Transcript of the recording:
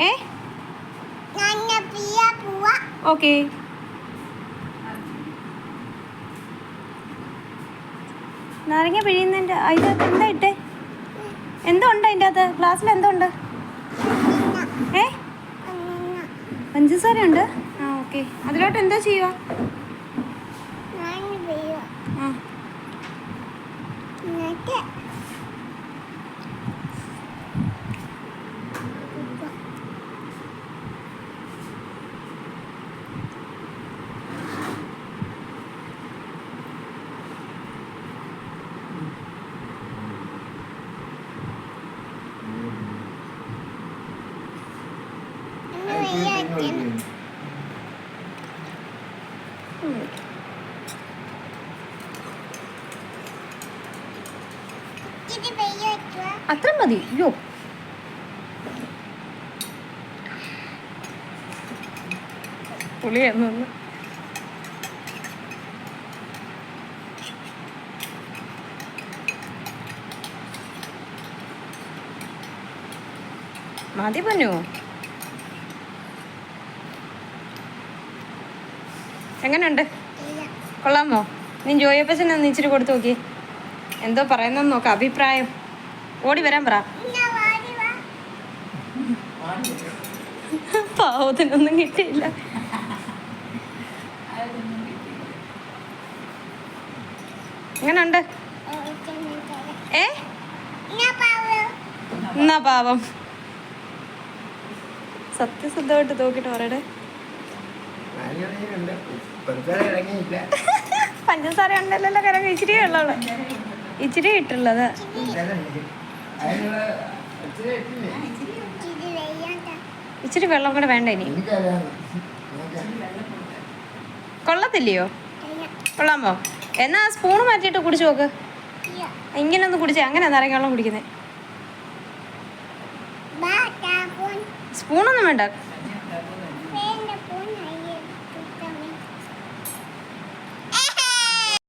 ഏ ഓക്കെ നാരങ്ങ പിഴിയുന്നതിന്റെ അതിനകത്ത് എന്താ ഇട്ടേ? എന്തോ ഉണ്ട് അതിന്റെ അകത്ത്? ക്ലാസ്സിൽ എന്തോ ഉണ്ട്? ഏ? പഞ്ചസാര ഉണ്ട്? ആ ഓക്കെ. അതിലോട്ട് എന്താ ചെയ്യുക ആ. hugging. Hmm. അത്ര മതി യോ പുളി എന്നൊന്ന് മതി പറഞ്ഞു എങ്ങനെയുണ്ട് കൊള്ളാമോ? നീ ജോയപ്പച്ചനെ ഒന്ന് ഇച്ചിരി കൊടുത്തു നോക്കി. എന്തോ പറയുന്നെന്ന് നോക്കാം അഭിപ്രായം. ഓടി വരാൻ പറ. പാവത്തിനൊന്നും കിട്ടിയില്ല. എങ്ങനുണ്ട്. ഏ? എന്നാ പാവം. സത്യസന്ധമായിട്ട് നോക്കിട്ട് പറയടേ. പഞ്ചസാര ഉണ്ടല്ലോ കരം ഇച്ചിരി ഉള്ളത് ഇച്ചിരി ഇട്ടുള്ളത്. ഇച്ചിരി വെള്ളം കൂടെ വേണ്ട ഇനി. കൊള്ളത്തില്ലയോ? കൊള്ളാമോ? എന്നാ സ്പൂൺ മാറ്റിയിട്ട് കുടിച്ചു നോക്ക്. ഇങ്ങനൊന്ന് ഇങ്ങനെ ഒന്ന് കുടിച്ചേ അങ്ങനെ നാരങ്ങ വെള്ളം കുടിക്കുന്നത്. സ്പൂണൊന്നും വേണ്ട.